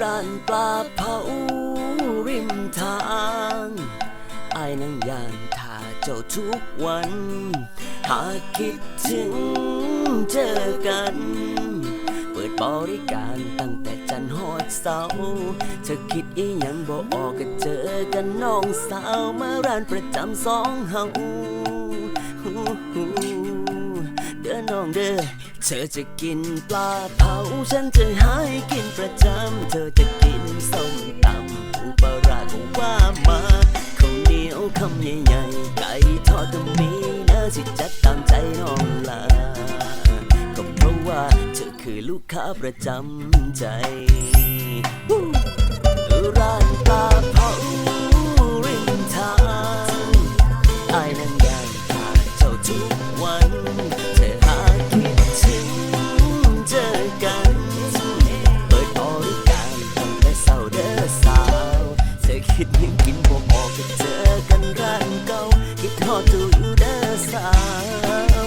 ร้านปลาเผาริมทางไอายนั่งยานท่าเจ้าทุกวัน หากคิดถึงเจอกัน เปิดบริการตั้งแต่จันทร์ฮอดเสาร์เธอคิดอีหยังบ่ออกก็เจอกันน้องสาวมาร้านประจำสองเฮาฮู้ฮู้เด้อน้องเด้อ เธอจะกินปลาเผาฉันจะให้กินประจำ เธอจะกินส้มตำปูปลาร้าก็ว่ามาข้าวเหนียวคำใหญ่ๆไก่ทอดก็มีนะสิจัดตามใจน้องลาก็เพราะว่าเธอคือลูกค้าประจำใจร้า คิดยังกินบ่ออกก็เจอกันร้านเก่าคิดทอดตัวอยู่เด้อสาว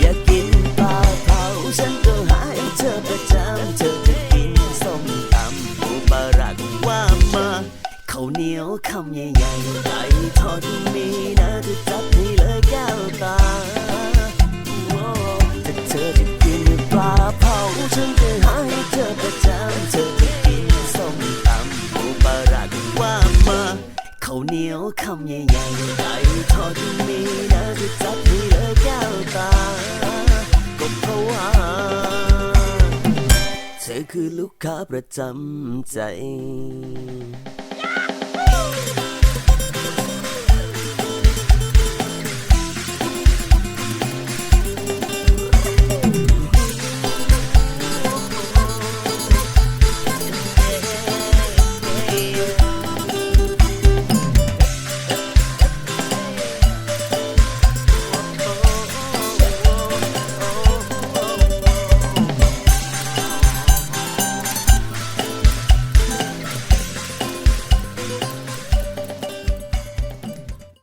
อยากกินปลาเผาฉันก็หายเธอประจำเธอจะกินส้มตำปูปลาร้าก็ว่ามาข้าวเหนียวคำใหญ่ๆไก่ทอดมีนะเธอจัดให้เลยแก้วตา ข้าวเหนียวคำใหญ่ๆไก่ทอดที่มีนะที่จับนี่เลยแก้วตา ก็เพราะว่า เธอคือลูกค้าประจำใจ